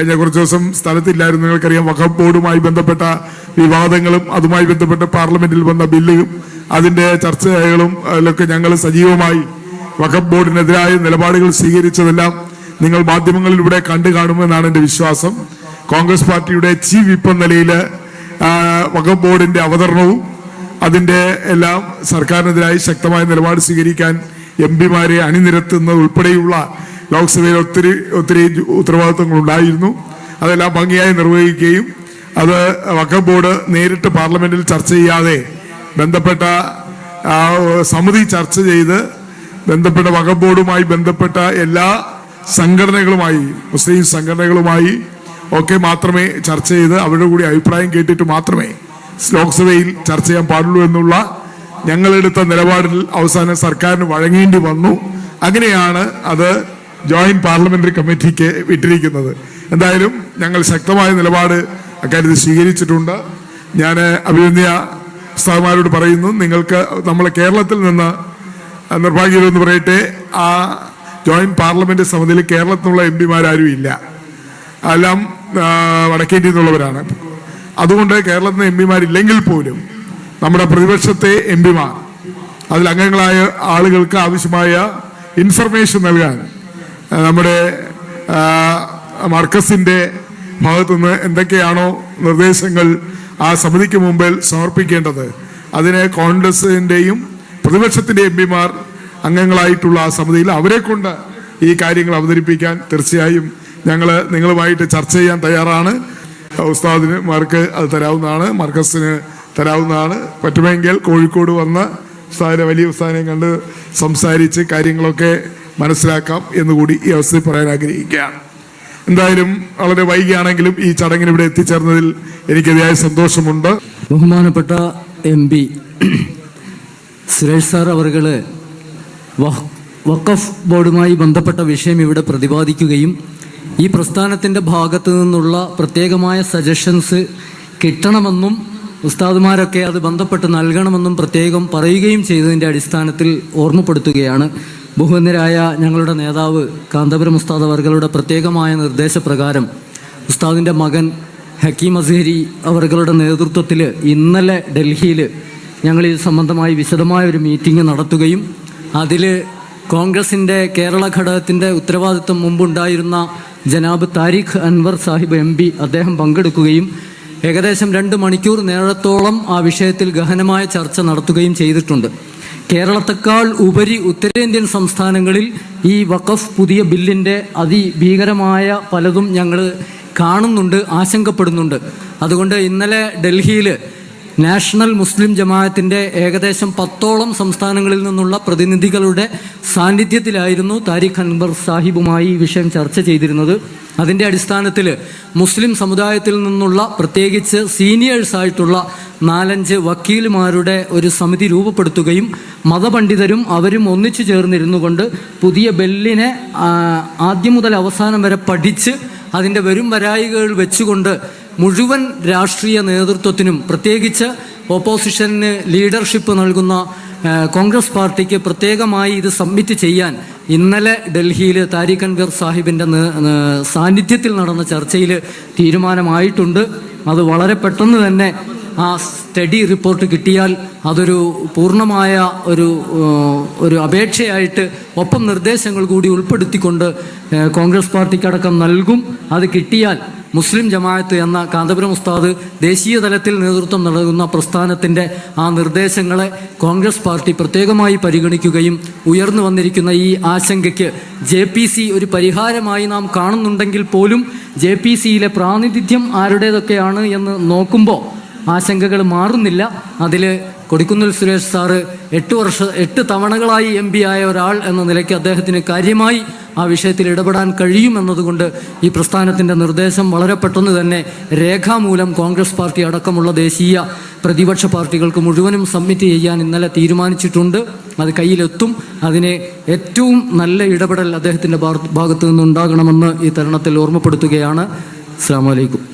കഴിഞ്ഞ കുറച്ച് ദിവസം സ്ഥലത്തില്ലായിരുന്നു. നിങ്ങൾക്കറിയാം വഖഫ് ബോർഡുമായി ബന്ധപ്പെട്ട വിവാദങ്ങളും അതുമായി ബന്ധപ്പെട്ട പാർലമെന്റിൽ വന്ന ബില്ലും അതിന്റെ ചർച്ചകളും അതിലൊക്കെ ഞങ്ങൾ സജീവമായി വഖഫ് ബോർഡിനെതിരായ നിലപാടുകൾ സ്വീകരിച്ചതെല്ലാം നിങ്ങൾ മാധ്യമങ്ങളിലൂടെ കണ്ടു കാണുമെന്നാണ് എന്റെ വിശ്വാസം. കോൺഗ്രസ് പാർട്ടിയുടെ ചീഫ് എന്ന നിലയിൽ വഖഫ് ബോർഡിന്റെ അവതരണവും അതിന്റെ എല്ലാം സർക്കാരിനെതിരായി ശക്തമായ നിലപാട് സ്വീകരിക്കാൻ എം പിമാരെ അണിനിരത്തുന്നത് ഉൾപ്പെടെയുള്ള ലോക്സഭയിൽ ഒത്തിരി ഒത്തിരി ഉത്തരവാദിത്വങ്ങൾ ഉണ്ടായിരുന്നു അതെല്ലാം ഭംഗിയായി നിർവഹിക്കുകയും അത് വക്കം ബോർഡ് നേരിട്ട് പാർലമെന്റിൽ ചർച്ച ചെയ്യാതെ ബന്ധപ്പെട്ട സമിതി ചർച്ച ചെയ്ത് ബന്ധപ്പെട്ട വഖഫ് ബോർഡുമായി ബന്ധപ്പെട്ട എല്ലാ സംഘടനകളുമായി മുസ്ലിം സംഘടനകളുമായി ഒക്കെ മാത്രമേ ചർച്ച ചെയ്ത് അവരുടെ കൂടി അഭിപ്രായം കേട്ടിട്ട് മാത്രമേ ലോക്സഭയിൽ ചർച്ച ചെയ്യാൻ പാടുള്ളൂ എന്നുള്ള ഞങ്ങളെടുത്ത നിലപാടിൽ അവസാനം സർക്കാരിന് വഴങ്ങേണ്ടി വന്നു. അങ്ങനെയാണ് അത് ജോയിന്റ് പാർലമെന്ററി കമ്മിറ്റിക്ക് വിട്ടിരിക്കുന്നത്. എന്തായാലും ഞങ്ങൾ ശക്തമായ നിലപാട് അക്കാര്യത്തിൽ സ്വീകരിച്ചിട്ടുണ്ട്. ഞാൻ അഭിനന്ദ ഉസ്താദ്മാരോട് പറയുന്നു നിങ്ങൾക്ക് നമ്മൾ കേരളത്തിൽ നിന്ന് നിർഭാഗ്യമെന്ന് പറയട്ടെ ആ ജോയിന്റ് പാർലമെന്റ് സമിതിയിൽ കേരളത്തിലുള്ള എം പിമാരും ഇല്ല. എല്ലാം വടക്കേന്ത്യയിൽ നിന്നുള്ളവരാണ്. അതുകൊണ്ട് കേരളത്തിൽ എം പിമാരില്ലെങ്കിൽ പോലും നമ്മുടെ പ്രതിപക്ഷത്തെ എം പിമാർ അതിൽ അംഗങ്ങളായ ആളുകൾക്ക് ആവശ്യമായ ഇൻഫർമേഷൻ നൽകാൻ നമ്മുടെ മർക്കസിന്റെ ഭാഗത്തുനിന്ന് എന്തൊക്കെയാണോ നിർദ്ദേശങ്ങൾ ആ സമിതിക്ക് മുമ്പിൽ സമർപ്പിക്കേണ്ടത്. അതിന് കോൺഗ്രസിന്റെയും പ്രതിപക്ഷത്തിന്റെ എം പിമാർ അംഗങ്ങളായിട്ടുള്ള ആ സമിതിയിൽ അവരെ കൊണ്ട് ഈ കാര്യങ്ങൾ അവതരിപ്പിക്കാൻ തീർച്ചയായും ഞങ്ങൾ നിങ്ങളുമായിട്ട് ചർച്ച ചെയ്യാൻ തയ്യാറാണ്. ഉസ്താദിന് മാർക്ക് അത് തരാവുന്നതാണ് മർക്കസിന് തരാവുന്നതാണ്. പറ്റുമെങ്കിൽ കോഴിക്കോട് വന്ന് ഉസ്താദിനെ വലിയ ഉസ്താദിനെ കണ്ട് സംസാരിച്ച് കാര്യങ്ങളൊക്കെ മനസ്സിലാക്കാം എന്നുകൂടി ഈ അവസരത്തിൽ പറയാൻ ആഗ്രഹിക്കുകയാണ്. എന്തായാലും വളരെ വൈകിയാണെങ്കിലും ഈ ചടങ്ങിന് ഇവിടെ എത്തിച്ചേർന്നതിൽ എനിക്ക് അതിയായ സന്തോഷമുണ്ട്. ബഹുമാനപ്പെട്ട എം പി സുരേഷ് സാർ അവർകൾ വഖഫ് ബോർഡുമായി ബന്ധപ്പെട്ട വിഷയം ഇവിടെ പ്രതിപാദിക്കുകയും ഈ പ്രസ്ഥാനത്തിന്റെ ഭാഗത്തു നിന്നുള്ള പ്രത്യേകമായ സജഷൻസ് കിട്ടണമെന്നും ഉസ്താദുമാരൊക്കെ അത് ബന്ധപ്പെട്ട് നൽകണമെന്നും പ്രത്യേകം പറയുകയും ചെയ്തതിന്റെ അടിസ്ഥാനത്തിൽ ഓർമ്മപ്പെടുത്തുകയാണ് ബഹുവന്യരായ ഞങ്ങളുടെ നേതാവ് കാന്തപുരം ഉസ്താദ് അവർകളുടെ പ്രത്യേകമായ നിർദ്ദേശപ്രകാരം ഉസ്താദിന്റെ മകൻ ഹക്കീം അസഹരി അവർകളുടെ നേതൃത്വത്തിൽ ഇന്നലെ ഡൽഹിയിൽ ഞങ്ങൾ ഇത് സംബന്ധമായി വിശദമായ ഒരു മീറ്റിംഗ് നടത്തുകയും അതിൽ കോൺഗ്രസിന്റെ കേരള ഘടകത്തിന്റെ ഉത്തരവാദിത്വം മുമ്പുണ്ടായിരുന്ന ജനാബ് താരിഖ് അൻവർ സാഹിബ് എം പി അദ്ദേഹം പങ്കെടുക്കുകയും ഏകദേശം രണ്ട് മണിക്കൂർ നേരത്തോളം ആ വിഷയത്തിൽ ഗഹനമായ ചർച്ച നടത്തുകയും ചെയ്തിട്ടുണ്ട്. കേരളത്തെക്കാൾ ഉപരി ഉത്തരേന്ത്യൻ സംസ്ഥാനങ്ങളിൽ ഈ വഖഫ് പുതിയ ബില്ലിന്റെ അതിഭീകരമായ പലതും ഞങ്ങൾ കാണുന്നുണ്ട് ആശങ്കപ്പെടുന്നുണ്ട്. അതുകൊണ്ട് ഇന്നലെ ഡൽഹിയിൽ നാഷണൽ മുസ്ലിം ജമാഅത്തിന്റെ ഏകദേശം പത്തോളം സംസ്ഥാനങ്ങളിൽ നിന്നുള്ള പ്രതിനിധികളുടെ സാന്നിധ്യത്തിലായിരുന്നു താരിഖ് അൻവർ സാഹിബുമായി ഈ വിഷയം ചർച്ച ചെയ്തിരുന്നത്. അതിന്റെ അടിസ്ഥാനത്തിൽ മുസ്ലിം സമുദായത്തിൽ നിന്നുള്ള പ്രത്യേകിച്ച് സീനിയേഴ്സ് ആയിട്ടുള്ള നാലഞ്ച് വക്കീലുമാരുടെ ഒരു സമിതി രൂപപ്പെടുത്തുകയും മതപണ്ഡിതരും അവരും ഒന്നിച്ചു ചേർന്നിരുന്നു കൊണ്ട് പുതിയ ബെല്ലിനെ ആദ്യം മുതൽ അവസാനം വരെ പഠിച്ച് അതിന്റെ വരും വരായികൾ വെച്ചുകൊണ്ട് മുഴുവൻ രാഷ്ട്രീയ നേതൃത്വത്തിനും പ്രത്യേകിച്ച് ഓപ്പോസിഷന് ലീഡർഷിപ്പ് നൽകുന്ന കോൺഗ്രസ് പാർട്ടിക്ക് പ്രത്യേകമായി ഇത് സബ്മിറ്റ് ചെയ്യാൻ ഇന്നലെ ഡൽഹിയിൽ താരിഖ് അൻവർ സാഹിബിന്റെ സാന്നിധ്യത്തിൽ നടന്ന ചർച്ചയിൽ തീരുമാനമായിട്ടുണ്ട്. അത് വളരെ പെട്ടെന്ന് തന്നെ ആ സ്റ്റഡി റിപ്പോർട്ട് കിട്ടിയാൽ അതൊരു പൂർണമായ ഒരു ഒരു അപേക്ഷയായിട്ട് ഒപ്പം നിർദ്ദേശങ്ങൾ കൂടി ഉൾപ്പെടുത്തിക്കൊണ്ട് കോൺഗ്രസ് പാർട്ടിക്കടക്കം നൽകും. അത് കിട്ടിയാൽ മുസ്ലിം ജമാഅത്ത് എന്ന കാന്തപുരം ഉസ്താദ് ദേശീയ തലത്തിൽ നേതൃത്വം നൽകുന്ന പ്രസ്ഥാനത്തിന്റെ ആ നിർദ്ദേശങ്ങളെ കോൺഗ്രസ് പാർട്ടി പ്രത്യേകമായി പരിഗണിക്കുകയും ഉയർന്നു വന്നിരിക്കുന്ന ഈ ആശങ്കയ്ക്ക് ജെ പി സി ഒരു പരിഹാരമായി നാം കാണുന്നുണ്ടെങ്കിൽ പോലും ജെ പി സിയിലെ പ്രാതിനിധ്യം ആരുടേതൊക്കെയാണ് എന്ന് നോക്കുമ്പോൾ ആശങ്കകൾ മാറുന്നില്ല. അതിൽ കൊടിക്കുന്നിൽ സുരേഷ് സാറ് എട്ട് വർഷ എട്ട് തവണകളായി എം പി ആയ ഒരാൾ എന്ന നിലയ്ക്ക് അദ്ദേഹത്തിന് കാര്യമായി ആ വിഷയത്തിൽ ഇടപെടാൻ കഴിയുമെന്നതുകൊണ്ട് ഈ പ്രസ്ഥാനത്തിന്റെ നിർദ്ദേശം വളരെ പെട്ടെന്ന് തന്നെ രേഖാമൂലം കോൺഗ്രസ് പാർട്ടി അടക്കമുള്ള ദേശീയ പ്രതിപക്ഷ പാർട്ടികൾക്ക് മുഴുവനും സബ്മിറ്റ് ചെയ്യാൻ ഇന്നലെ തീരുമാനിച്ചിട്ടുണ്ട്. അത് കയ്യിലെത്തും. അതിന് ഏറ്റവും നല്ല ഇടപെടൽ അദ്ദേഹത്തിന്റെ ഭാഗത്തു നിന്നുണ്ടാകണമെന്ന് ഈ തരുണത്തിൽ ഓർമ്മപ്പെടുത്തുകയാണ്. അസ്സാം വലൈക്കും